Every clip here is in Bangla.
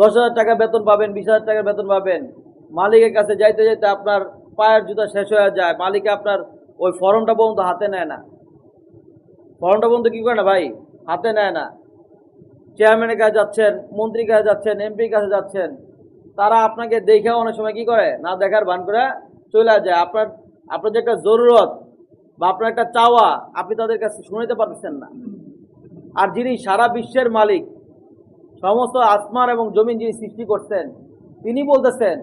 দশ হাজার টাকা বেতন পাবেন, বিশ হাজার টাকা বেতন পাবেন। মালিকের কাছে যাইতে যাইতে আপনার পায়ের জুতা শেষ হয়ে যায়। মালিকে আপনার ওই ফর্মটা পর্যন্ত হাতে নেয় না। ফর্মটা পর্যন্ত কী করে না ভাই? হাতে নেয় না। চেয়ারম্যানের কাছে যাচ্ছেন, মন্ত্রীর কাছে যাচ্ছেন, এমপির কাছে যাচ্ছেন। তারা আপনাকে দেখে অনেক সময় কি করে? না দেখার ভান করে চলে যায়। আপনার আপনার যে একটা জরুরত বা আপনার একটা চাওয়া, আপনি তাদের কাছে শুনতে পারতেছেন না। আর যিনি সারা বিশ্বের মালিক সমস্ত আসমান এবং জমিন যিনি সৃষ্টি করছেন, তিনি বলতেছেন,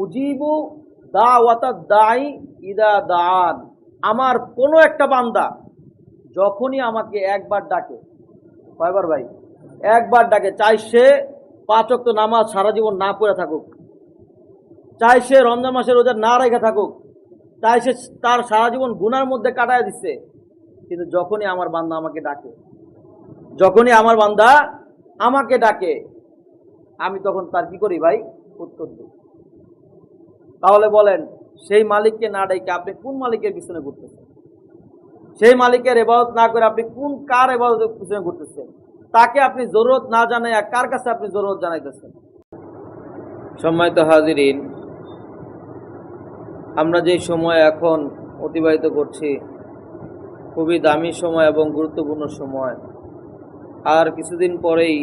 উজিবু দা ওয়াতা দাই ইদা দান আমার কোনো একটা বান্দা যখনই আমাকে একবার ডাকে, কয়বার ভাই? একবার ডাকে, চাই সে পাঁচ অক্ত নামাজ সারা জীবন না পড়ে থাকুক, চাই সে রমজান মাসের রোজা না রেখে থাকুক, চাই সে তার সারা জীবন গুনার মধ্যে কাটায় দিচ্ছে কিন্তু যখনই আমার বান্দা আমাকে ডাকে, যখনই আমার বান্দা আমাকে ডাকে। আমি তখন তার কি করি ভাই? উত্তর দিই। তাহলে বলেন, সেই মালিককে না ডেকে আপনি কোন মালিকের পিছনে ঘুরতেছেন? সেই মালিকের এবাদত না করে আপনি কোন কার এবাদতের পিছনে ঘুরতেছেন? তাকে আপনি জরুরত না জানাই আর কার কাছে আপনি জরুরত জানাইতেছেন? সম্মানিত হাজিরিন, আমরা যে সময় এখন অতিবাহিত করছি, খুবই দামি সময় এবং গুরুত্বপূর্ণ সময়। আর কিছুদিন পরেই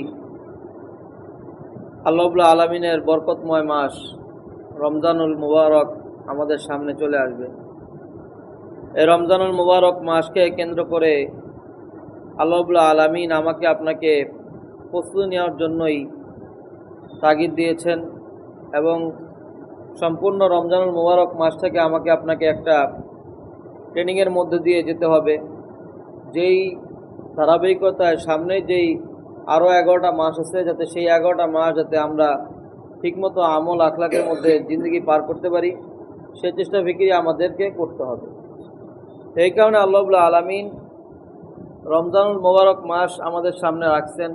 আল্লাহুল্লাহ আলমিনের বরকতময় মাস রমজানুল মুবারক আমাদের সামনে চলে আসবে। এই রমজানুল মুবারক মাসকে কেন্দ্র করে আল্লাহুল্লাহ আলমিন আমাকে আপনাকে প্রস্তুতি নেওয়ার জন্যই তাগিদ দিয়েছেন এবং সম্পূর্ণ রমজানুল মুবারক মাস থেকে আমাকে আপনাকে একটা ট্রেনিংয়ের মধ্যে দিয়ে যেতে হবে। যেই ধারাবাহিকতায় সামনে যেই আরও এগারোটা মাস আছে, যাতে সেই এগারোটা মাস যাতে আমরা ঠিকমতো আমল আখলাকের মধ্যে জিন্দগি পার করতে পারি, সে চেষ্টা ফিকিরি আমাদেরকে করতে হবে। এই কারণে আল্লাহুল্লাহ আলামিন রমজানুল মোবারক মাস আমাদের সামনে রাখছেন।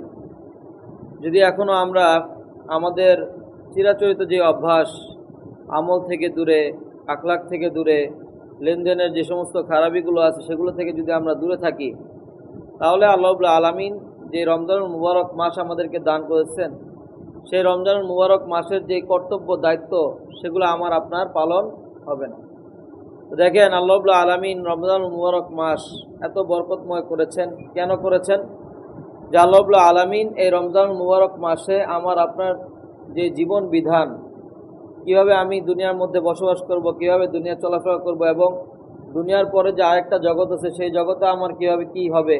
যদি এখনও আমরা আমাদের চিরাচরিত যে অভ্যাস, আমল থেকে দূরে, আখলাক থেকে দূরে, লেনদেনের যে সমস্ত খারাপিগুলো আছে, সেগুলো থেকে যদি আমরা দূরে থাকি তাহলে আল্লাহুল্লাহ আলামিন যে রমজানুল মুবারক মাস আমাদেরকে দান করেছেন, সেই রমজানুল মুবারক মাসের যে কর্তব্য, দায়িত্ব, সেগুলো আমার, আপনার পালন হবে না। দেখেন আল্লাহুল্লাহ আলামিন রমজানুল মুবারক মাস এত বরকতময় করেছেন। কেন করেছেন? যে আল্লাহুল্লাহ আলামিন এই রমজানুল মুবারক মাসে আমার, আপনার যে জীবন বিধান, কীভাবে আমি দুনিয়ার মধ্যে বসবাস করব, কীভাবে দুনিয়া চলাফেরা করব এবং দুনিয়ার পরে যে আরেকটা জগৎ আছে, সেই জগতে আমার কীভাবে কি হবে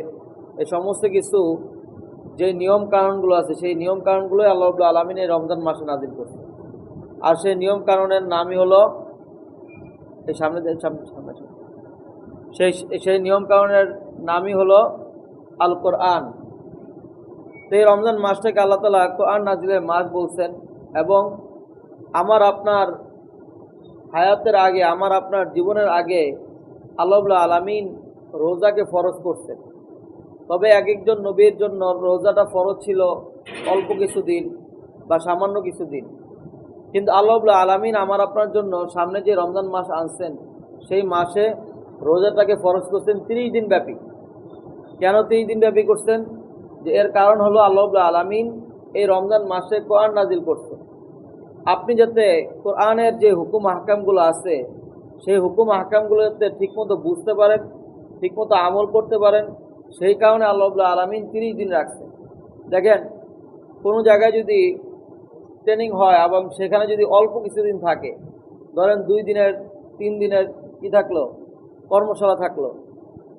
এই সমস্ত কিছু যে নিয়ম কানুনগুলো আছে, সেই নিয়ম কানুনগুলোই আল্লাহ আলমিন এই রমজান মাসে নাজিল করছে। আর সেই নিয়ম কানুনের নামই হলো এই সামনে সামনে সামনে। সেই সেই নিয়ম কানুনের নামই হলো আল কোরআন তো এই রমজান মাসটাকে আল্লাহ তালা কোরআন নাজিলের মাস বলছেন, এবং আমার আপনার হায়াতের আগে, আমার আপনার জীবনের আগে আল্লাহ আলামিন রোজাকে ফরজ করছেন। তবে এক একজন নবীর জন্য রোজাটা ফরজ ছিল অল্প কিছু দিন বা সামান্য কিছু দিন। কিন্তু আল্লাহ আলামিন আমার আপনার জন্য সামনে যে রমজান মাস আনছেন, সেই মাসে রোজাটাকে ফরজ করছেন তিরিশ দিন ব্যাপী। কেন তিরিশ দিন ব্যাপী করছেন? যে এর কারণ হলো আল্লাহ আলামিন এই রমজান মাসে কোরআন নাজিল করছেন। আপনি যাতে কোরআনের যে হুকুম হাকামগুলো আছে, সেই হুকুম হাকামগুলো যাতে ঠিকমতো বুঝতে পারেন, ঠিকমতো আমল করতে পারেন সেই কারণে আল্লাহ আলমিন তিরিশ দিন রাখছেন। দেখেন, কোনো জায়গায় যদি ট্রেনিং হয় এবং সেখানে যদি অল্প কিছুদিন থাকে, ধরেন দুই দিনের, তিন দিনের কি থাকল, কর্মশালা থাকল,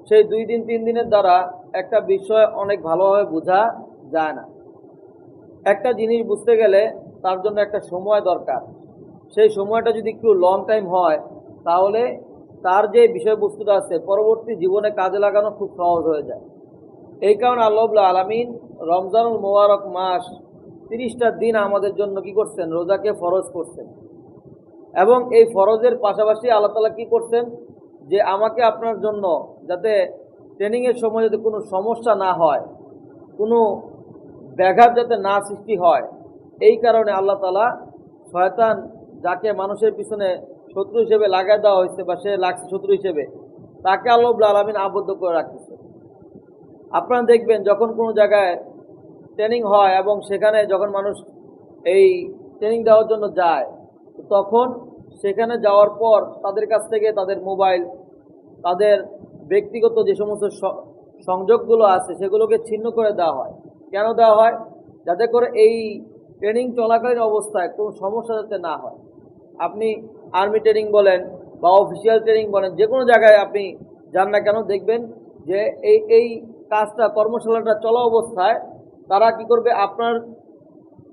সেই দুই দিন, তিন দিনের দ্বারা একটা বিষয় অনেক ভালোভাবে বোঝা যায় না। একটা জিনিস বুঝতে গেলে তার জন্য একটা সময় দরকার। সেই সময়টা যদি একটু লং টাইম হয়, তাহলে তার যে বিষয়বস্তুটা আছে, পরবর্তী জীবনে কাজে লাগানো খুব সহজ হয়ে যায়। এই কারণে আল্লাহ আলমিন রমজানুল মোবারক মাস তিরিশটা দিন আমাদের জন্য কি করছেন? রোজাকে ফরজ করছেন। এবং এই ফরজের পাশাপাশি আল্লাহ তালা কী করছেন? যে আমাকে আপনার জন্য যাতে ট্রেনিংয়ের সময় যাতে কোনো সমস্যা না হয়, কোনো ব্যাঘাত যাতে না সৃষ্টি হয়, এই কারণে আল্লাহ তালা শয়তান যাকে মানুষের পিছনে শত্রু হিসেবে লাগাই দেওয়া হয়েছে বা সে লাগছে শত্রু হিসেবে, তাকে আল্লাহ আলমিন আবদ্ধ করে রাখতেছে। আপনারা দেখবেন যখন কোনো জায়গায় ট্রেনিং হয় এবং সেখানে যখন মানুষ এই ট্রেনিং দেওয়ার জন্য যায়, তখন সেখানে যাওয়ার পর তাদের কাছ থেকে তাদের মোবাইল তাদের ব্যক্তিগত যে সমস্ত সংযোগগুলো আছে সেগুলোকে ছিন্ন করে দেওয়া হয়। কেন দেওয়া হয়? যাতে করে এই ট্রেনিং চলাকালীন অবস্থায় কোনো সমস্যা যাতে না হয়। আপনি আর্মি ট্রেনিং বলেন বা অফিসিয়াল ট্রেনিং বলেন যে কোনো জায়গায় আপনি যান না কেন, দেখবেন যে এই এই কাজটা, কর্মশালাটা চলা অবস্থায় তারা কি করবে, আপনার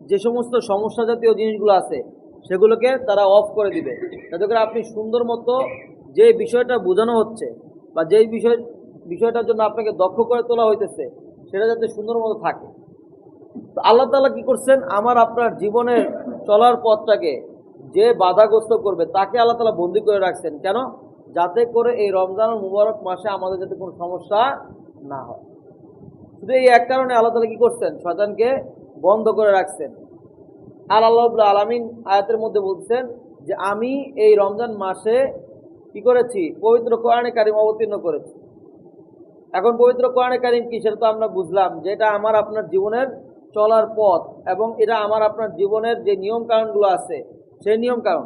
যে সমস্ত সমস্যা জাতীয় জিনিসগুলো আছে, সেগুলোকে তারা অফ করে দিবে। যাতে করে আপনি সুন্দর মতো যে বিষয়টা বোঝানো হচ্ছে বা যেই বিষয়, বিষয়টার জন্য আপনাকে দক্ষ করে তোলা হইতেছে, সেটা যাতে সুন্দর মতো থাকে। আল্লাহ তালা কি করছেন, আমার আপনার জীবনের চলার পথটাকে যে বাধাগ্রস্ত করবে, তাকে আল্লাহ তালা বন্দি করে রাখছেন। কেন? যাতে করে এই রমজান মুবারক মাসে আমাদের যাতে কোনো সমস্যা না হয়। শুধু এই এক কারণে আল্লাহ তালা কি করছেন? শয়তানকে বন্ধ করে রাখছেন। আর আল্লাহ আলামিন আয়াতের মধ্যে বলছেন যে, আমি এই রমজান মাসে কি করেছি? পবিত্র কোরআনে কারিম অবতীর্ণ করেছি। এখন পবিত্র কোরআনে কারিম কি সেটা তো আমরা বুঝলাম যে, এটা আমার আপনার জীবনের চলার পথ এবং এটা আমার আপনার জীবনের যে নিয়ম কারণগুলো আছে সেই নিয়ম কারণ।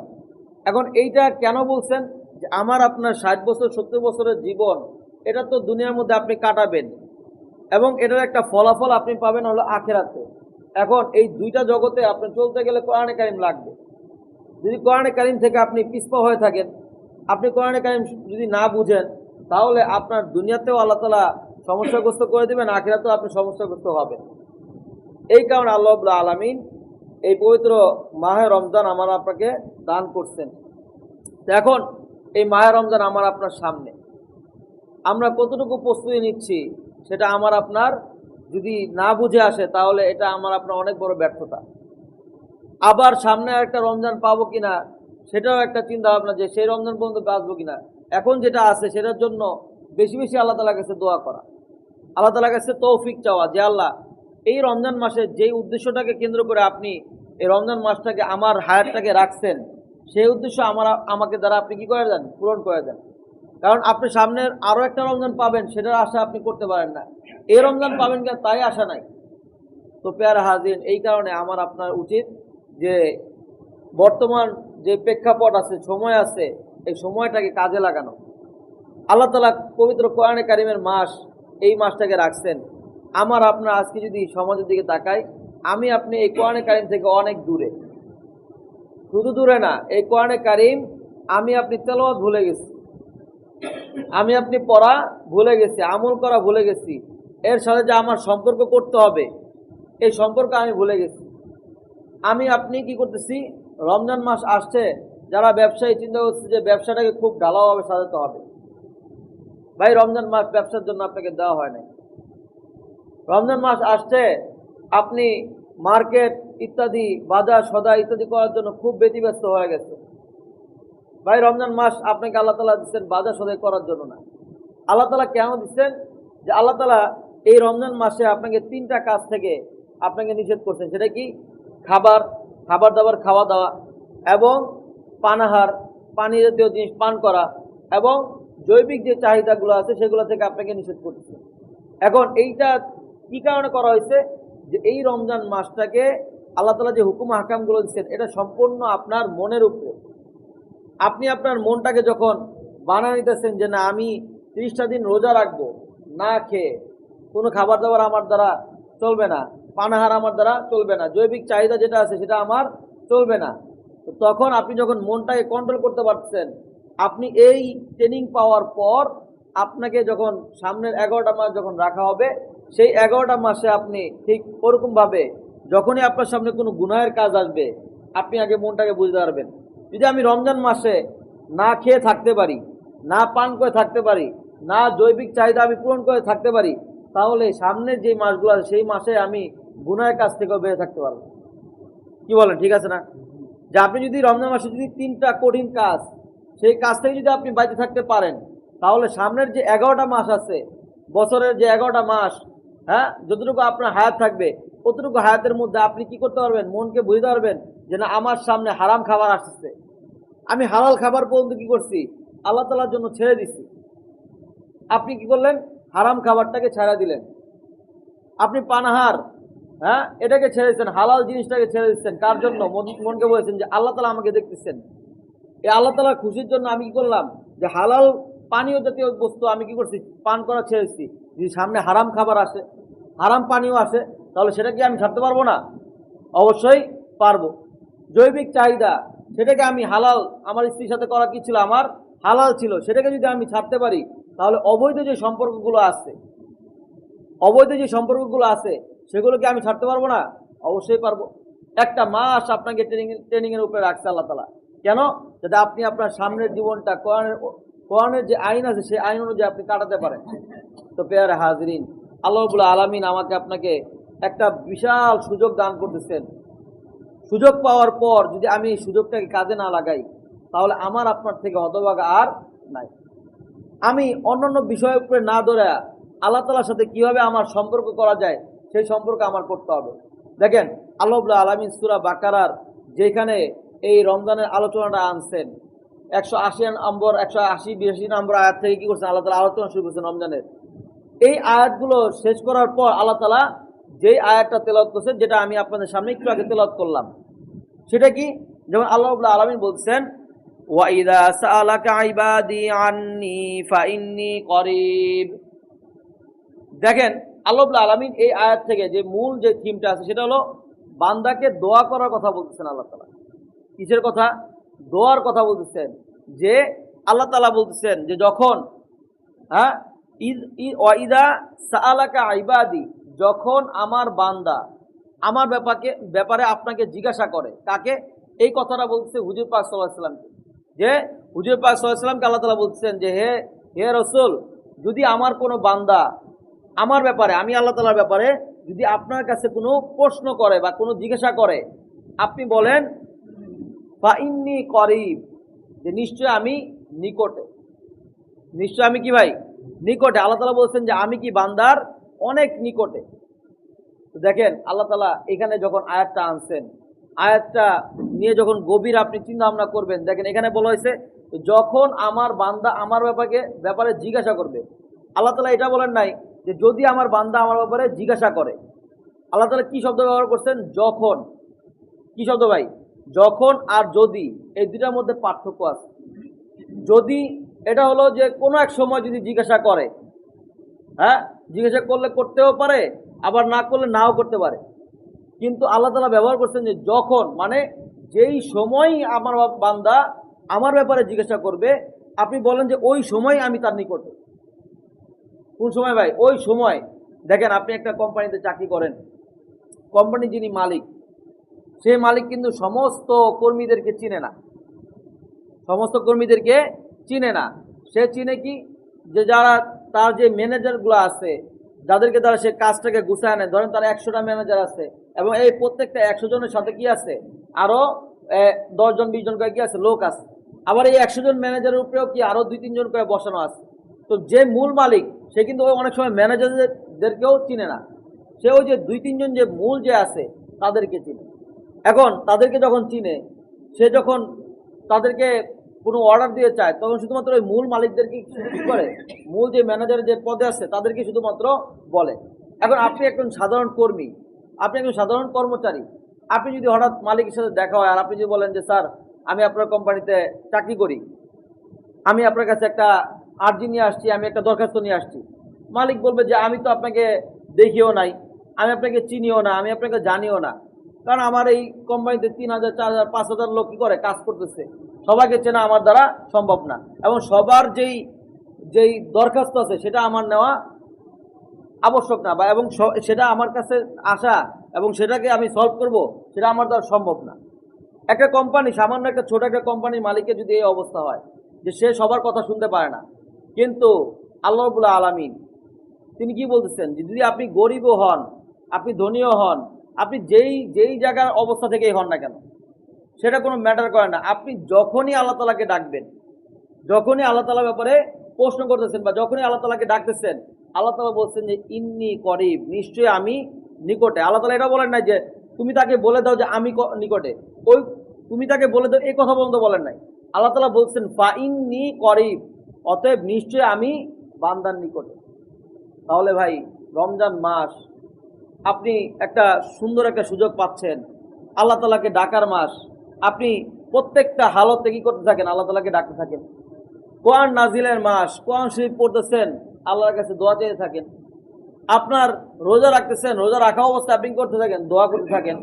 এখন এইটা কেন বলছেন? যে আমার আপনার ষাট বছর, সত্তর বছরের জীবন, এটা তো দুনিয়ার মধ্যে আপনি কাটাবেন। এবং এটার একটা ফলাফল আপনি পাবেন হলো আখেরাতে। এখন এই দুইটা জগতে আপনি চলতে গেলে কোরআনে কারিম লাগবে। যদি কোরআনে কারিম থেকে আপনি পিছপা হয়ে থাকেন, আপনি কোরআনে কারিম যদি না বুঝেন, তাহলে আপনার দুনিয়াতেও আল্লাহ তালা সমস্যাগ্রস্ত করে দেবেন, আখেরাতেও আপনি সমস্যাগ্রস্ত হবেন। এই কারণে আল্লাহ আলমিন এই পবিত্র মাহে রমজান আমার আপনাকে দান করছেন। এখন এই মাহে রমজান আমার আপনার সামনে। আমরা কতটুকু প্রস্তুতি নিচ্ছি, সেটা আমার আপনার যদি না বুঝে আসে, তাহলে এটা আমার আপনার অনেক বড় ব্যর্থতা। আবার সামনে একটা রমজান পাবো কিনা, সেটাও একটা চিন্তা ভাবনা যে সেই রমজান পর্যন্ত বাঁচবো কিনা। এখন যেটা আছে, সেটার জন্য বেশি বেশি আল্লাহ তালার কাছে দোয়া করা। আল্লাহ তালার কাছে তৌফিক চাওয়া যে আল্লাহ এই রমজান মাসে যেই উদ্দেশ্যটাকে কেন্দ্র করে আপনি এই রমজান মাসটাকে আমার হায়ারটাকে রাখছেন, সেই উদ্দেশ্য আমার, আমাকে দ্বারা আপনি কি করে দেন? পূরণ করে দেন। কারণ আপনি সামনের আরও একটা রমজান পাবেন, সেটার আশা আপনি করতে পারেন না। এই রমজান পাবেন কেন? তাই আশা নাই। তো পেয়ারা হাজির, এই কারণে আমার আপনার উচিত যে বর্তমান যে প্রেক্ষাপট আছে, সময় আছে, এই সময়টাকে কাজে লাগানো। আল্লাহ তালা পবিত্র কোরআনে কারিমের মাস এই মাসটাকে রাখছেন। আমার আপনার আজকে যদি সমাজের দিকে তাকাই, আমি আপনি এই কোরআনে কারিম থেকে অনেক দূরে। শুধু দূরে না, এই কোরআনে কারিম আমি আপনি তেলাওয়াত ভুলে গেছি। আমি আপনি পড়া ভুলে গেছি, আমল করা ভুলে গেছি। এর সাথে যে আমার সম্পর্ক করতে হবে, এই সম্পর্ক আমি ভুলে গেছি। আমি আপনি কি করতেছি, রমজান মাস আসছে, যারা ব্যবসায়ী চিন্তা করছে যে ব্যবসাটাকে খুব ঢালাওভাবে সাজাতে হবে। ভাই, রমজান মাস ব্যবসার জন্য আপনাকে দেওয়া হয় নাই। রমজান মাস আসছে, আপনি মার্কেট ইত্যাদি, বাজার সদা ইত্যাদি করার জন্য খুব ব্যতিব্যস্ত হয়ে গেছে ভাই, রমজান মাস আপনাকে আল্লাহ তালা দিচ্ছেন বাজার সদাই করার জন্য না। আল্লাহ তালা কেন দিচ্ছেন? যে আল্লাহ তালা এই রমজান মাসে আপনাকে তিনটা কাজ থেকে আপনাকে নিষেধ করছেন। সেটা কি? খাবার খাবার দাবার, খাওয়া দাওয়া এবং পানাহার, পানি জাতীয় জিনিস পান করা এবং জৈবিক যে চাহিদাগুলো আছে সেগুলো থেকে আপনাকে নিষেধ করছে এখন এইটা কি কারণে করা হয়েছে? যে এই রমজান মাসটাকে আল্লাহ তালা যে হুকুম হাকামগুলো দিচ্ছেন এটা সম্পূর্ণ আপনার মনের উপরে। আপনি আপনার মনটাকে যখন বানা নিতেছেন যে না, আমি তিরিশটা দিন রোজা রাখব, না খেয়ে, কোনো খাবার দাবার আমার দ্বারা চলবে না পানাহার আমার দ্বারা চলবে না, জৈবিক চাহিদা যেটা আছে সেটা আমার চলবে না, তো তখন আপনি যখন মনটাকে কন্ট্রোল করতে পারছেন আপনি এই ট্রেনিং পাওয়ার পর আপনাকে যখন সামনের এগারোটা মাস যখন রাখা হবে সেই এগারোটা মাসে আপনি ঠিক ওরকমভাবে যখনই আপনার সামনে কোনো গুনাহের কাজ আসবে, আপনি আগে মনটাকে বুঝতে পারবেন। যদি আমি রমজান মাসে না খেয়ে থাকতে পারি, না পান করে থাকতে পারি, না জৈবিক চাহিদা আমি পূরণ করে থাকতে পারি, তাহলে সামনের যে মাসগুলো আছে, সেই মাসে আমি গুনাহের কাছ থেকেও বেড়ে থাকতে পারব। কি বলেন, ঠিক আছে না? যে আপনি যদি রমজান মাসে যদি তিনটা কঠিন কাজ, সেই কাজ থেকে যদি আপনি বাঁচে থাকতে পারেন, তাহলে সামনের যে এগারোটা মাস আছে, বছরের যে এগারোটা মাস হ্যাঁ? যতটুকু আপনার হায়াত থাকবে অতটুকু হায়াতের মধ্যে আপনি কি করতে পারবেন? মনকে বুঝতে পারবেন যে না, আমার সামনে হারাম খাবার আসছে আমি হালাল খাবার পর্যন্ত কি করছি? আল্লাহ তালার জন্য ছেড়ে দিচ্ছি আপনি কি করলেন? হারাম খাবারটাকে ছেড়ে দিলেন। আপনি পানাহার হ্যাঁ? এটাকে ছেড়ে দিচ্ছেন, হালাল জিনিসটাকে ছেড়ে দিচ্ছেন। কার জন্য? মন- মনকে বলেছেন যে আল্লাহ তালা আমাকে দেখতেছেন। এই আল্লাহ তালার খুশির জন্য আমি কি করলাম? যে হালাল পানীয় জাতীয় বস্তু আমি কি করছি? পান করা ছেড়েছি যদি সামনে হারাম খাবার আসে, হারাম পানীয় আসে, তাহলে সেটা কি আমি ছাড়তে পারব না। অবশ্যই পারব। জৈবিক চাহিদা, সেটাকে আমি হালাল, আমার স্ত্রীর সাথে করা কি ছিল? আমার হালাল ছিল। সেটাকে যদি আমি ছাড়তে পারি, তাহলে অবৈধ যে সম্পর্কগুলো আছে, অবৈধ যে সম্পর্কগুলো আছে, সেগুলোকে আমি ছাড়তে পারব না? অবশ্যই পারব। একটা মাস আপনাকে ট্রেনিং ট্রেনিংয়ের উপরে রাখছে আল্লাহ তালা কেন? যাতে আপনি আপনার সামনের জীবনটা কোরআনের কোরআনের যে আইন আছে, সেই আইন অনুযায়ী আপনি কাটাতে পারেন। তো পেয়ারে হাজরিন আল্লাহবুল্লাহ আলমিন আমাকে আপনাকে একটা বিশাল সুযোগ দান করতেছেন। সুযোগ পাওয়ার পর যদি আমি এই সুযোগটাকে কাজে না লাগাই, তাহলে আমার আপনার থেকে হতভাগা আর নাই। আমি অন্যান্য বিষয়ের উপরে না ধরে আল্লাহ তালার সাথে কীভাবে আমার সম্পর্ক করা যায়, সেই সম্পর্ক আমার করতে হবে। দেখেন, আল্লাহ আলমিন সুরা বাকারার যেখানে এই রমজানের আলোচনাটা আনছেন একশো আশি নম্বর, একশো আশি, বিরাশি নম্বর আয়াত থেকে কি করছেন আল্লাহ তালা আলোচনা শুরু করছেন রমজানের। এই আয়াতগুলো শেষ করার পর আল্লাহ তালা যেই আয়াতটা তেলত করছেন, যেটা আমি আপনাদের সামনে একটু আগে তেলত করলাম, সেটা কি? যেমন আল্লাহ আলমিন বলছেন, ওয়াইদা সালাকা আন্নি ফাইন্নি দেখেন, আল্লাহ আলমিন এই আয়াত থেকে যে মূল যে থিমটা আছে, সেটা হলো বান্দাকে দোয়া করার কথা বলতেছেন আল্লাহ তালা। কিসের কথা? দোয়ার কথা বলতেছেন। যে আল্লাহ তালা বলতেছেন যে যখন হ্যাঁ ইদ- সালাকা ইবাদি, যখন আমার বান্দা আমার ব্যাপারকে, ব্যাপারে আপনাকে জিজ্ঞাসা করে, কাকে? এই কথাটা বলছে হুজুর পাক সাল্লাহ যে হুজুর পাক সাল্লাহ আল্লাহ তালা বলছেন যে, হে হে রসুল, যদি আমার কোনো বান্দা আমার ব্যাপারে, আমি আল্লাহ তালার ব্যাপারে যদি আপনার কাছে কোনো প্রশ্ন করে বা কোনো জিজ্ঞাসা করে, আপনি বলেন বা ইন্নি করিব যে নিশ্চয় আমি নিকটে। নিশ্চয় আমি কি ভাই? নিকটে। আল্লাহ তালা বলছেন যে আমি কি বান্দার অনেক নিকটে। তো দেখেন, আল্লাহ তালা এখানে যখন আয়াতটা আনছেন, আয়াতটা নিয়ে যখন গভীর আপনি চিন্তা ভাবনা করবেন, দেখেন এখানে বলা হয়েছে, যখন আমার বান্দা আমার ব্যাপারে ব্যাপারে জিজ্ঞাসা করবে, আল্লাহ তালা এটা বলেন নাই যে যদি আমার বান্দা আমার ব্যাপারে জিজ্ঞাসা করে, আল্লাহ তালা কি শব্দ ব্যবহার করছেন? যখন। কি শব্দ ভাই? যখন আর যদি এই দুটার মধ্যে পার্থক্য আছে, যদি এটা হলো যে কোনো এক সময় যদি জিজ্ঞাসা করে হ্যাঁ জিজ্ঞাসা করলে করতেও পারে, আবার না করলে নাও করতে পারে। কিন্তু আল্লাহ তালা ব্যবহার করছেন যে যখন মানে যেই সময় আমার বান্দা আমার ব্যাপারে জিজ্ঞাসা করবে, আপনি বলেন যে ওই সময় আমি তার নিকটে। কোন সময় ভাই? ওই সময়। দেখেন, আপনি একটা কোম্পানিতে চাকরি করেন। কোম্পানির যিনি মালিক সেই মালিক কিন্তু সমস্ত কর্মীদেরকে চিনে না। সমস্ত কর্মীদেরকে চিনে না। সে চিনে কি? যে যারা তার যে ম্যানেজারগুলো আছে, যাদেরকে দ্বারা সে কাজটাকে গুছায় নেয়, ধরেন তার একশোটা ম্যানেজার আছে এবং এই প্রত্যেকটা একশো জনের সাথে কি আছে? আরও দশজন, বিশ জন করে কি আছে? লোক আছে। আবার এই একশো জন ম্যানেজারের উপরেও কি আরও দুই, তিনজন করে বসানো আছে? তো যে মূল মালিক, সে কিন্তু অনেক সময় ম্যানেজারদেরকেও চিনে না। সে ওই যে দুই, তিনজন যে মূল যে আছে, তাদেরকে চিনে। এখন তাদেরকে যখন চিনে, সে যখন তাদেরকে কোনো অর্ডার দিয়ে চায়, তখন শুধুমাত্র ওই মূল মালিকদেরকে কি করে? মূল যে ম্যানেজার যে পদে আছে, তাদেরকে শুধুমাত্র বলে। এখন আপনি একজন সাধারণ কর্মী, আপনি একজন সাধারণ কর্মচারী, আপনি যদি হঠাৎ মালিকের সাথে দেখা হয় আর আপনি যদি বলেন যে, স্যার, আমি আপনার কোম্পানিতে চাকরি করি, আমি আপনার কাছে একটা আর্জি নিয়ে আসছি, আমি একটা দরখাস্ত নিয়ে আসছি। মালিক বলবে যে, আমি তো আপনাকে দেখিও নাই, আমি আপনাকে চিনিও না, আমি আপনাকে জানিও না। কারণ আমার এই কোম্পানিতে তিন হাজার, চার হাজার, পাঁচ হাজার লোক কী করে? কাজ করতেছে। সবাইকে চেনা আমার দ্বারা সম্ভব না। এবং সবার যেই যেই দরখাস্ত আছে, সেটা আমার নেওয়া আবশ্যক না বা এবং সেটা আমার কাছে আসা এবং সেটাকে আমি সলভ করব, সেটা আমার দ্বারা সম্ভব না। একটা কোম্পানি, সামান্য একটা ছোট একটা কোম্পানির মালিকের যদি এই অবস্থা হয়, যে সে সবার কথা শুনতে পারে না, কিন্তু আল্লাহবুল্লাহ আলামিন, তিনি কি বলতেছেন? যদি আপনি গরিবও হন, আপনি ধনীও হন আপনি যেই যেই জায়গার অবস্থা থেকেই হন না কেন? সেটা কোনো ম্যাটার করে না। আপনি যখনই আল্লাহ তালাকে ডাকবেন, যখনই আল্লাহ তালার ব্যাপারে প্রশ্ন করতেছেন বা যখনই আল্লাহ তালাকে ডাকতেছেন, আল্লাহ তালা বলছেন যে, ইন্নি করিব। নিশ্চয়ই আমি নিকটে। আল্লাহ তালা এটা বলেন নাই যে, তুমি তাকে বলে দাও যে, আমি নিকটে। ওই, তুমি তাকে বলে দাও, এই কথা পর্যন্ত বলেন নাই। আল্লাহ তালা বলছেন, ফা ইন্নি করিব। অতএব নিশ্চয়ই আমি বান্দার নিকটে। তাহলে ভাই, রমজান মাস আপনি একটা সুন্দর একটা সুযোগ পাচ্ছেন। আল্লাহ তালাকে ডাকার মাস। আপনি প্রত্যেকটা হালতে কি করতে থাকেন? আল্লাহ তালাকে ডাকতে থাকেন। কোরআন নাজিলের মাস, কোরআন শরীফ পড়তেছেন, আল্লাহর কাছে দোয়া চেয়ে থাকেন। আপনার রোজা রাখতেছেন, রোজা রাখা অবস্থায় আপনি করতে থাকেন? দোয়া করতে থাকেন।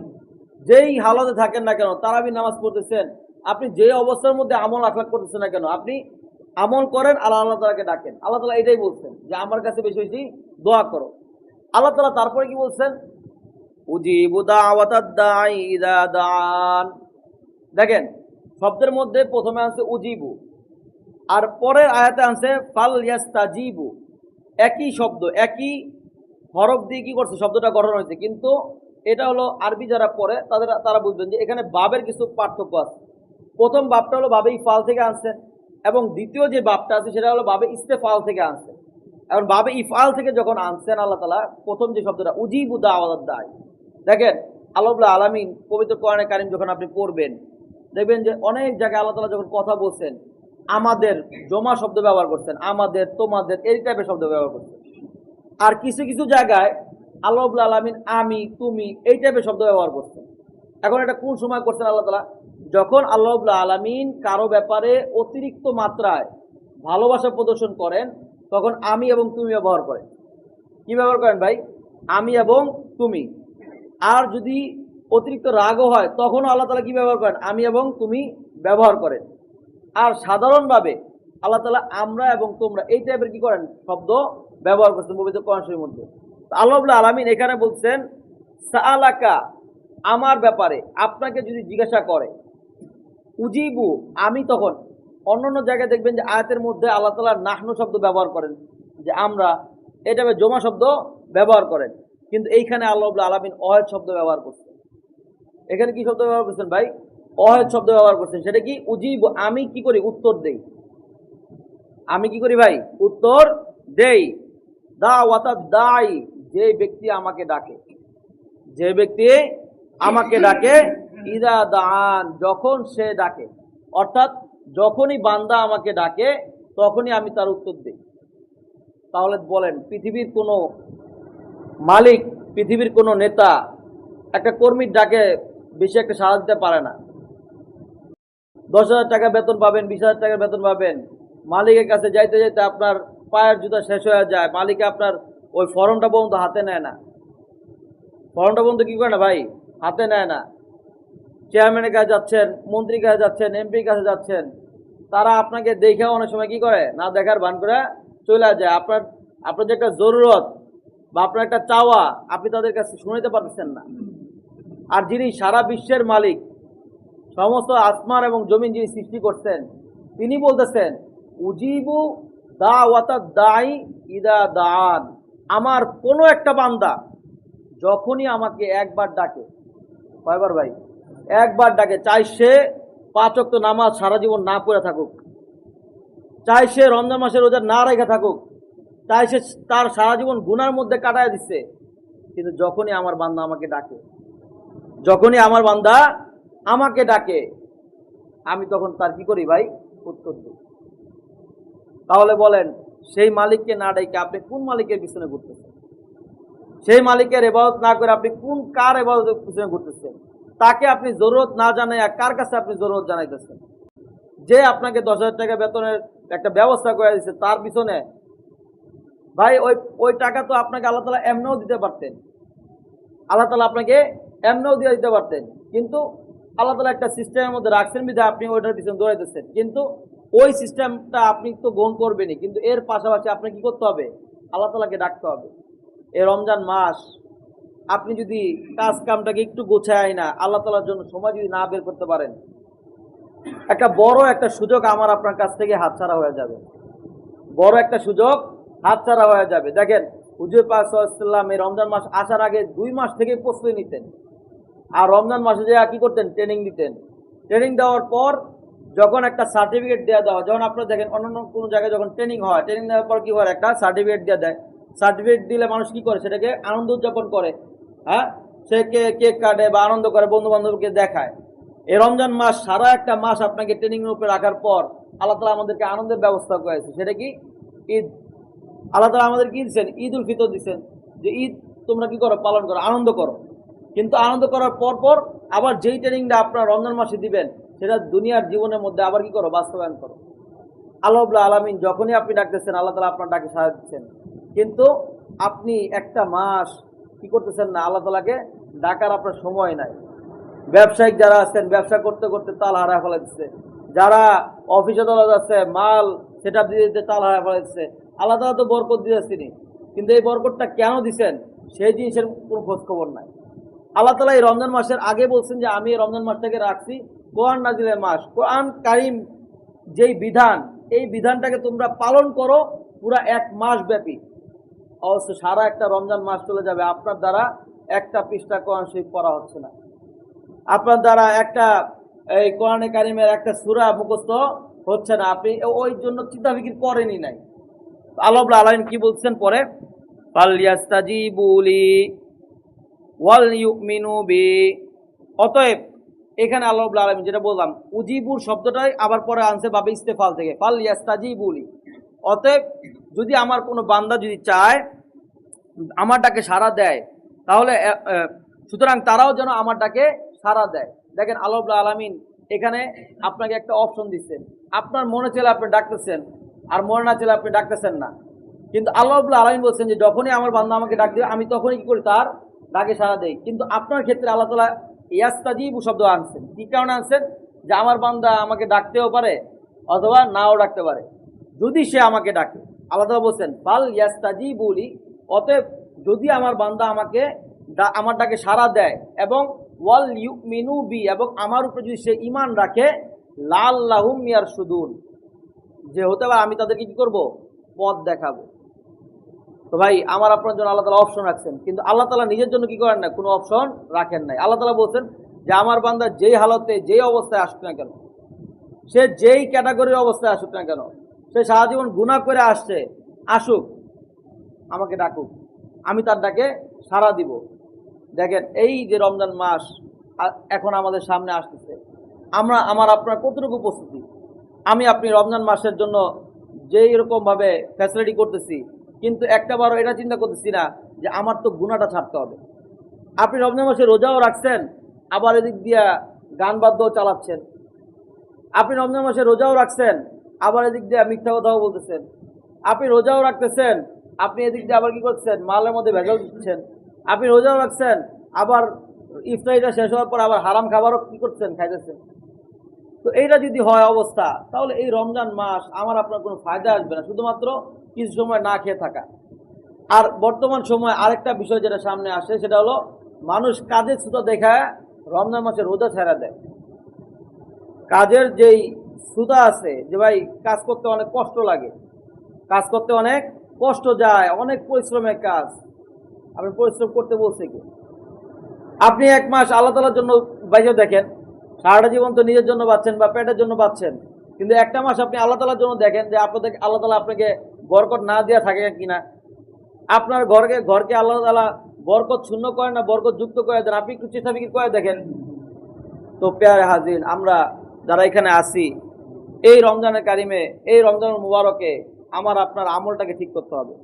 যেই হালতে থাকেন না কেন, তারাবি নামাজ পড়তেছেন, আপনি যে অবস্থার মধ্যে আমল আখলাক করতেছেন না কেন, আপনি আমল করেন আর আল্লাহ তালাকে ডাকেন। আল্লাহ তালা এটাই বলছেন যে, আমার কাছে বেশি বেশি দোয়া করো। আল্লাহ তালা তারপরে কি বলছেন? দান। দেখেন, শব্দের মধ্যে প্রথমে আছে উজিবু, আর পরের আয়াতে আছে ফাল ইয়াস্তাজিবু একই শব্দ, একই হরফ দিয়ে কি করছে? শব্দটা গঠন হয়েছে। কিন্তু এটা হলো আরবি যারা পড়ে, তাদের, তারা বুঝবেন যে এখানে বাবের কিছু পার্থক্য আছে। প্রথম বাপটা হলো বাবে ইফাল থেকে আনছেন এবং দ্বিতীয় যে বাপটা আছে, সেটা হলো বাবে ইস্তেফাল থেকে আনছেন এখন বাবে ইফাল থেকে যখন আনছেন আল্লাহ তালা প্রথম যে শব্দটা, উজিবু দা আওয়াজ দায় দেখেন, আল্লাহ আলামিন পবিত্র কোরআনে কারিম যখন আপনি পড়বেন, দেখবেন যে অনেক জায়গায় আল্লাহ তালা যখন কথা বলছেন, আমাদের জমা শব্দ ব্যবহার করছেন, আমাদের, তোমাদের, এই টাইপের শব্দ ব্যবহার করছেন। আর কিছু কিছু জায়গায় আল্লাহ আলমিন আমি, তুমি, এই টাইপের শব্দ ব্যবহার করছেন। এখন এটা কোন সময় করছেন আল্লাহ তালা যখন আল্লাহ আলমিন কারও ব্যাপারে অতিরিক্ত মাত্রায় ভালোবাসা প্রদর্শন করেন তখন আমি এবং তুমি ব্যবহার করেন। কি ব্যবহার করেন ভাই? আমি এবং তুমি। আর যদি অতিরিক্ত রাগও হয়, তখনও আল্লাহ তালা কি ব্যবহার করেন? আমি এবং তুমি ব্যবহার করেন। আর সাধারণভাবে আল্লাহ তালা আমরা এবং তোমরা এই টাইপের কি করেন? শব্দ ব্যবহার করছেন পবিত্র কোরআনের মধ্যে। তো আল্লাহ আলমিন এখানে বলছেন সালাকা আমার ব্যাপারে আপনাকে যদি জিজ্ঞাসা করে, উজিবু আমি তখন অন্য অন্য জায়গায় দেখবেন যে আয়াতের মধ্যে আল্লাহ তালা নাহনু শব্দ ব্যবহার করেন, যে আমরা এটা জমা শব্দ ব্যবহার করেন। কিন্তু এইখানে আল্লাহ আলমিন অহেদ শব্দ ব্যবহার করছেন। এখানে কি শব্দ ব্যবহার করছেন ভাই? অহেদ শব্দ ব্যবহার করছেন। সেটা কি? উজিব, আমি কি করি? উত্তর দেই। আমি কি করি ভাই? উত্তর দেই। দা ওয়াতা দাই, যে ব্যক্তি আমাকে ডাকে। যে ব্যক্তি আমাকে ডাকে, ইদা দান যখন সে ডাকে। অর্থাৎ যখনই বান্দা আমাকে ডাকে, তখনই আমি তার উত্তর দিই। তাহলে বলেন, পৃথিবীর কোনো মালিক, পৃথিবীর কোনো নেতা একটা কর্মীর ডাকে বেশি একটা সাড়া দিতে পারে না। দশ হাজার টাকা বেতন পাবেন, বিশ হাজার টাকা বেতন পাবেন। মালিকের কাছে যাইতে যাইতে আপনার পায়ের জুতা শেষ হয়ে যায়, মালিকে আপনার ওই ফর্মটা পর্যন্ত হাতে নেয় না। ফর্মটা পর্যন্ত কী করে না ভাই? হাতে নেয় না। চেয়ারম্যানের কাছে যাচ্ছেন, মন্ত্রীর কাছে যাচ্ছেন, এমপির কাছে যাচ্ছেন। তারা আপনাকে দেখে অনেক সময় কি করে? না দেখার ভান করে চলে যায়। আপনার আপনার যে একটা জরুরত বা আপনার একটা চাওয়া, আপনি তাদের কাছে শুনতে পারতেছেন না। আর যিনি সারা বিশ্বের মালিক, সমস্ত আসমান এবং জমিন যিনি সৃষ্টি করছেন, তিনি বলতেছেন, উজিবু দা ওয়াতা দাই ইদা দান আমার কোনো একটা বান্দা যখনই আমাকে একবার ডাকে। কয়বার ভাই? একবার ডাকে। চাই সে পাঁচ অক্ত নামাজ সারা জীবন না পড়ে থাকুক। চাই সে রমজান মাসের রোজা না রেখে থাকুক। চাই সে তার সারা জীবন গুনার মধ্যে কাটায় দিচ্ছে কিন্তু যখনই আমার বান্দা আমাকে ডাকে, যখনই আমার বান্দা আমাকে ডাকে, আমি তখন তার কি করি ভাই? উত্তর দিই। তাহলে বলেন, সেই মালিককে না ডেকে আপনি কোন মালিকের পিছনে ঘুরতেছেন? সেই মালিকের এবাদত না করে আপনি কোন কার এবাদতের পিছনে ঘুরতেছেন? তাকে আপনি জরুরত না জানাই আর কার কাছে আপনি জরুরত জানাইতেছেন? যে আপনাকে দশ হাজার টাকা বেতনের একটা ব্যবস্থা করে দিচ্ছে তার পিছনে ভাই, ওই ওই টাকা তো আপনাকে আল্লাহ তালা এমনিও দিতে পারতেন। আল্লাহ তালা আপনাকে এমনিও দিয়ে দিতে পারতেন। কিন্তু আল্লাহ তালা একটা সিস্টেমের মধ্যে রাখছেন বিধে আপনি ওইটার পিছনে দৌড়াইতেছেন। কিন্তু ওই সিস্টেমটা আপনি তো গ্রহণ করবেনই। কিন্তু এর পাশাপাশি আপনাকে কি করতে হবে? আল্লাহ তালাকে ডাকতে হবে। এই রমজান মাস আপনি যদি কাজ কামটাকে একটু গোছায় না, আল্লাহ তালার জন্য সময় যদি না বের করতে পারেন, একটা বড় একটা সুযোগ আমার আপনার কাছ থেকে হাতছাড়া হয়ে যাবে। বড় একটা সুযোগ হাতছাড়া হয়ে যাবে। দেখেন, হুজুর পাকসাল্লাম এই রমজান মাস আসার আগে দুই মাস থেকে প্রস্তুতি নিতেন। আর রমজান মাসে যে কি করতেন? ট্রেনিং দিতেন। ট্রেনিং দেওয়ার পর যখন একটা সার্টিফিকেট দেওয়া দেওয়া যখন আপনারা দেখেন অন্যান্য কোনো জায়গায় যখন ট্রেনিং হয় ট্রেনিং দেওয়ার পর কি হয়? একটা সার্টিফিকেট দেওয়া দেয়। সার্টিফিকেট দিলে মানুষ কি করে? সেটাকে আনন্দ উদযাপন করে। হ্যাঁ? সে কে কেক কাটে বা আনন্দ করে বন্ধু বান্ধবকে দেখায়। এই রমজান মাস সারা একটা মাস আপনাকে ট্রেনিং রূপে রাখার পর আল্লাহ তালা আমাদেরকে আনন্দের ব্যবস্থা করেছে। সেটা কি? ঈদ। আল্লাহ তালা আমাদের কি দিচ্ছেন? ঈদ উল ফিতর দিচ্ছেন। যে ঈদ তোমরা কি করো? পালন করো, আনন্দ করো। কিন্তু আনন্দ করার পর পর আবার যেই ট্রেনিংটা আপনার রমজান মাসে দিবেন, সেটা দুনিয়ার জীবনের মধ্যে আবার কি করো? বাস্তবায়ন করো। আল্লাহ আলমিন যখনই আপনি ডাকতেছেন, আল্লাহ তালা আপনার ডাকে সাহায্য দিচ্ছেন। কিন্তু আপনি একটা মাস কি করতেছেন না, আল্লাহ তালাকে ডাকার আপনার সময় নাই। ব্যবসায়িক যারা আছেন, ব্যবসা করতে করতে তাল হারা ফেলে দিচ্ছে যারা অফিসে তোলা যাচ্ছে মাল সেটা দিয়ে দিতে তাল হারা ফেলে দিচ্ছে আল্লাহ তালা তো বরকত দিয়েছিনি কিন্তু এই বরকতটা কেন দিছেন, সেই জিনিসের কোনো খোঁজ খবর নাই। আল্লাহ তালা এই রমজান মাসের আগে বলছেন যে, আমি রমজান মাসটাকে রাখছি কোরআন নাজিলের মাস। কোরআন কারিম যেই বিধান, এই বিধানটাকে তোমরা পালন করো পুরা এক মাস ব্যাপী অবশ্য সারা একটা রমজান মাস চলে যাবে, আপনার দ্বারা একটা পৃষ্ঠা কোরআন শরীফ পড়া হচ্ছে না। আপনার দ্বারা একটা, এই কোরআনে কারিমের একটা সুরা মুখস্থ হচ্ছে না। আপনি ওই জন্য চিন্তা ফিকির করেনই নাই। আল্লাহ আলাইন কি বলছেন পরে? ওয়াল বি। অতএব এখানে আল্লাহ আলম যেটা বললাম, উজিবুর শব্দটাই আবার পরে আনছে বাবে ইস্তেফাল থেকে। পাল ইয়াস্তাজিবুলি অতএব যদি আমার কোনো বান্দা যদি চায় আমার ডাকে সাড়া দেয়, তাহলে সুতরাং তারাও যেন আমার ডাকে সাড়া দেয়। দেখেন আল্লাহ আলমিন এখানে আপনাকে একটা অপশন দিচ্ছেন। আপনার মনে চলে আপনি ডাকতেছেন, আর মনে না চলে আপনি ডাকতেছেন না। কিন্তু আল্লাহ আলমিন বলছেন যে, যখনই আমার বান্দা আমাকে ডাক দেবে, আমি তখনই কী করি, তার ডাকে সাড়া দেই। কিন্তু আপনার ক্ষেত্রে আল্লাহ তালা ইয়াস্তাজিবু শব্দ আনছেন। কি কারণে আনছেন? যে আমার বান্দা আমাকে ডাকতেও পারে, অথবা নাও ডাকতে পারে। যদি সে আমাকে ডাকে আল্লাহ বলছেন পাল ইয়াস্তাজিবুলি অতএব যদি আমার বান্দা আমাকে আমার ডাকে সাড়া দেয় এবং ওয়াল ইউ মিনু বি, এবং আমার উপরে যদি সে ইমান রাখে লাল লাহুম মিয়ার সুদুন যে হতে পারে আমি তাদেরকে কি করব? পথ দেখাবো। তো ভাই, আমার আপনার জন্য আল্লাহ তালা অপশন রাখছেন, কিন্তু আল্লাহ তালা নিজের জন্য কি করেন না? কোনো অপশন রাখেন নাই। আল্লাহ তালা বলছেন যে, আমার বান্দা যেই হালতে, যেই অবস্থায় আসুক না কেন, সে যেই ক্যাটাগরির অবস্থায় আসুক না কেন সে সারা জীবন গুণা করে আসছে, আসুক, আমাকে ডাকুক, আমি তার ডাকে সাড়া দিব। দেখেন, এই যে রমজান মাস এখন আমাদের সামনে আসতেছে। আমরা, আমার আপনার কতটুকু প্রস্তুতি আমি আপনি রমজান মাসের জন্য যেই রকমভাবে ফ্যাসিলিটি করতেছি, কিন্তু একটা বারও এটা চিন্তা করতেছি না যে আমার তো গুণাটা ছাড়তে হবে। আপনি রমজান মাসে রোজাও রাখছেন, আবার এদিক দিয়া গান বাদ্যও চালাচ্ছেন। আপনি রমজান মাসে রোজাও রাখছেন আবার এদিক দিয়ে মিথ্যা কথাও বলতেছেন। আপনি রোজাও রাখতেছেন, আপনি এদিক দিয়ে আবার কি করছেন মালের মধ্যে ভেজাল দিচ্ছেন। আপনি রোজাও রাখছেন, আবার ইফতারিটা শেষ হওয়ার পর আবার হারাম খাবারও কি করছেন খাইতেছেন। তো এইটা যদি হয় অবস্থা, তাহলে এই রমজান মাস আমার আপনার কোনো ফায়দা আসবে না, শুধুমাত্র কিছু সময় না খেয়ে থাকা। আর বর্তমান সময় আরেকটা বিষয় যেটা সামনে আসে, সেটা হলো মানুষ কাজের সুতো দেখায় রমজান মাসে রোজা ছেড়া দেয়। কাজের যেই সুতা আছে যে ভাই কাজ করতে অনেক কষ্ট লাগে। কাজ করতে অনেক কষ্ট যায়, অনেক পরিশ্রমের কাজ। আপনি পরিশ্রম করতে বলছে কি? আপনি এক মাস আল্লাহ তালার জন্য বাইরে দেখেন, সারাটা জীবন তো নিজের জন্য বাঁচছেন বা পেটের জন্য বাঁচছেন। কিন্তু একটা মাস আপনি আল্লাহ তালার জন্য দেখেন যে আপনাদের, আল্লাহ তালা আপনাকে বরকত না দেওয়া থাকে কিনা। আপনার ঘরকে ঘরকে আল্লাহ তালা বরকত শূন্য করে না, বরকত যুক্ত করে দেন। আপনি একটু চেষ্টা করে দেখেন। তো পেয়ারে হাজির, আমরা যারা এখানে আসি এই রমজানের কারিমে, এই রমজানের মুবারকে আমার আপনার আমলটাকে ঠিক করতে হবে।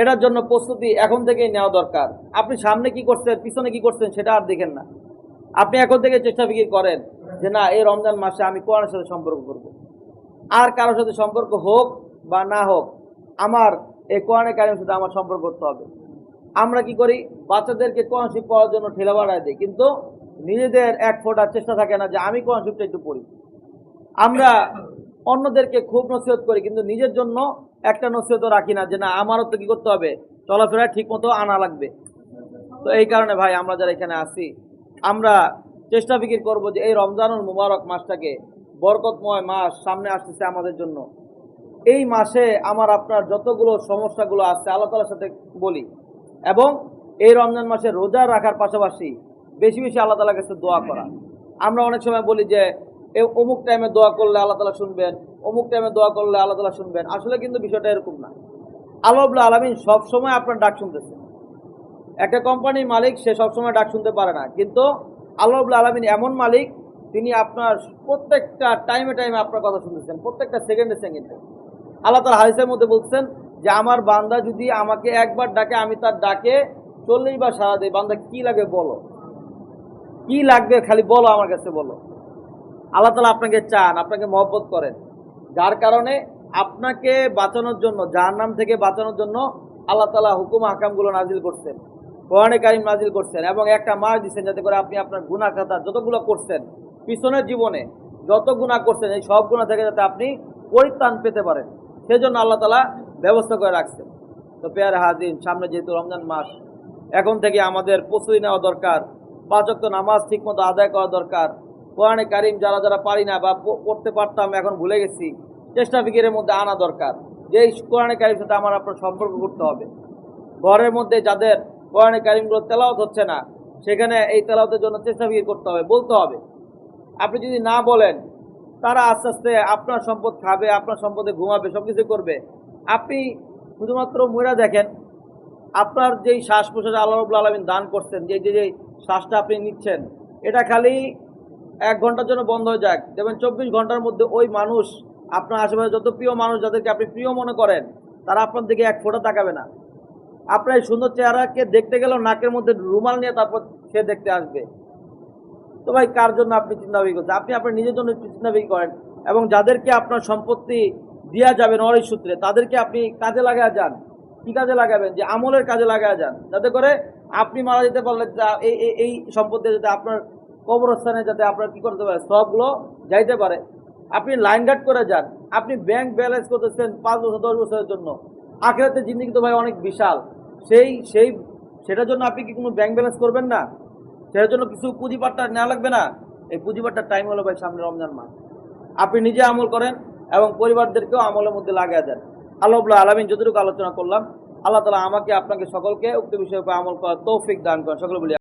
এটার জন্য প্রস্তুতি এখন থেকেই নেওয়া দরকার। আপনি সামনে কি করছেন, পিছনে কি করছেন সেটা আর দেখেন না। আপনি এখন থেকে চেষ্টা ফিকির করেন যে, না, এই রমজান মাসে আমি কোরআনের সাথে সম্পর্ক করব। আর কারোর সাথে সম্পর্ক হোক বা না হোক, আমার এই কোরআনের কারিমের সাথে আমার সম্পর্ক করতে হবে। আমরা কি করি? বাচ্চাদেরকে কোরআন শিব পড়ার জন্য ঠেলা বাড়ায় দিই। কিন্তু নিজেদের এক ফোটার চেষ্টা থাকে না যে, আমি কোরআন শিবটা একটু পড়ি। আমরা অন্যদেরকে খুব নসিহত করি, কিন্তু নিজের জন্য একটা নসিহত রাখি না যে না, আমারও তো কি করতে হবে? চলাফেরা ঠিক মতো আনা লাগবে। তো এই কারণে ভাই, আমরা যারা এখানে আসি আমরা চেষ্টা ফিকির করব যে এই রমজানুল মুবারক মাসটাকে বরকতময় মাস সামনে আসতেছে আমাদের জন্য। এই মাসে আমার, আপনার যতগুলো সমস্যাগুলো আছে, আল্লাহ তালার সাথে বলি। এবং এই রমজান মাসে রোজা রাখার পাশাপাশি বেশি বেশি আল্লাহ তালার কাছে দোয়া করা। আমরা অনেক সময় বলি যে এ অমুক টাইমে দোয়া করলে আল্লাহ তালা শুনবেন, অমুক টাইমে দোয়া করলে আল্লাহ তালা শুনবেন। আসলে কিন্তু বিষয়টা এরকম না। আল্লাহ আলমিন সবসময় আপনার ডাক শুনতেছে। একটা কোম্পানির মালিক, সে সবসময় ডাক শুনতে পারে না। কিন্তু আল্লাহ আলমিন এমন মালিক, তিনি আপনার প্রত্যেকটা টাইমে টাইমে আপনার কথা শুনতেছেন, প্রত্যেকটা সেকেন্ডে সেকেন্ডে আল্লাহ তার হাদিসের মধ্যে বলছেন যে, আমার বান্দা যদি আমাকে একবার ডাকে, আমি তার ডাকে চল্লিশ বার সারা দেয় বান্দা, কি লাগে বলো? কি লাগবে? খালি বলো আমার কাছে, বলো। আল্লাহ তালা আপনাকে চান, আপনাকে মহব্বত করেন। যার কারণে আপনাকে বাঁচানোর জন্য যার নাম থেকে বাঁচানোর জন্য আল্লাহ তালা হুকুম হাকামগুলো নাজিল করছেন। কোরআনে কারিম নাজিল করছেন এবং একটা মাস দিচ্ছেন যাতে করে আপনি আপনার গুণা খাতা যতগুলো করছেন, পিছনের জীবনে যত গুণা করছেন, এই সব গুণা থেকে যাতে আপনি পরিত্রাণ পেতে পারেন। সেজন্য আল্লাহ তালা ব্যবস্থা করে রাখছেন। তো পেয়ার হাজিন সামনে যেহেতু রমজান মাস, এখন থেকে আমাদের প্রস্তুতি নেওয়া দরকার পাঁচক্ত নামাজ ঠিকমতো আদায় করা দরকার কোরআনে কারিম যারা যারা পারি না বা পড়তে পারতাম, এখন ভুলে গেছি। চেষ্টা ফিকিরের মধ্যে আনা দরকার। যে কোরআনে কারিম সাথে আমার আপনার সম্পর্ক করতে হবে। ঘরের মধ্যে যাদের কোরআনে কারিমগুলো তেলাওত হচ্ছে না, সেখানে এই তেলাওতের জন্য চেষ্টা ফিকির করতে হবে, বলতে হবে। আপনি যদি না বলেন, তারা আস্তে আস্তে আপনার সম্পদ খাবে, আপনার সম্পদে ঘুমাবে সব কিছু করবে। আপনি শুধুমাত্র মহিলা দেখেন, আপনার যেই শ্বাস প্রশ্বাস আল্লাহ রবুল আলমিন দান করছেন যে যে শ্বাসটা আপনি নিচ্ছেন, এটা খালি এক ঘণ্টার জন্য বন্ধ হয়ে যাক। দেখবেন চব্বিশ ঘণ্টার মধ্যে ওই মানুষ আপনার আশেপাশে যত প্রিয় মানুষ যাদেরকে আপনি প্রিয় মনে করেন, তারা আপনার দিকে এক ফোঁটা তাকাবে না। আপনার এই সুন্দর চেহারাকে দেখতে গেলেও নাকের মধ্যে রুমাল নিয়ে তারপর সে দেখতে আসবে। তো ভাই, কার জন্য আপনি চিন্তাভাবি করছেন? আপনি আপনার নিজের জন্য চিন্তাভাবি করেন এবং যাদেরকে আপনার সম্পত্তি দেওয়া যাবে নরেশ সূত্রে, তাদেরকে আপনি কাজে লাগায় যান। কি কাজে লাগাবেন? যে আমলের কাজে লাগায় যান। যাতে করে আপনি মারা যেতে পারলে এই- এই সম্পত্তি যাতে আপনার কবরস্থানে যাতে আপনার কি করতে পারে, সবগুলো যাইতে পারে। আপনি লাইন গার্ড করে যান। আপনি ব্যাংক ব্যালেন্স করতেছেন পাঁচ বছর, দশ বছরের জন্য। আখেরাতে জিন্দিগি তো ভাই অনেক বিশাল। সেই সেই, সেটার জন্য আপনি কি কোনো ব্যাংক ব্যালেন্স করবেন না? সেটার জন্য কিছু পুঁজিপাট্টা নেওয়া লাগবে না? এই পুঁজিপাট্টার টাইম হলো ভাই সামনে রমজান মাস। আপনি নিজে আমল করেন এবং পরিবারদেরকেও আমলের মধ্যে লাগিয়ে দেন। আল্লাহ আলমিন যতটুকু আলোচনা করলাম, আল্লাহ তালা আমাকে, আপনাকে সকলকে উক্ত উপর আমল করার তৌফিক দান করেন। সকলে বলি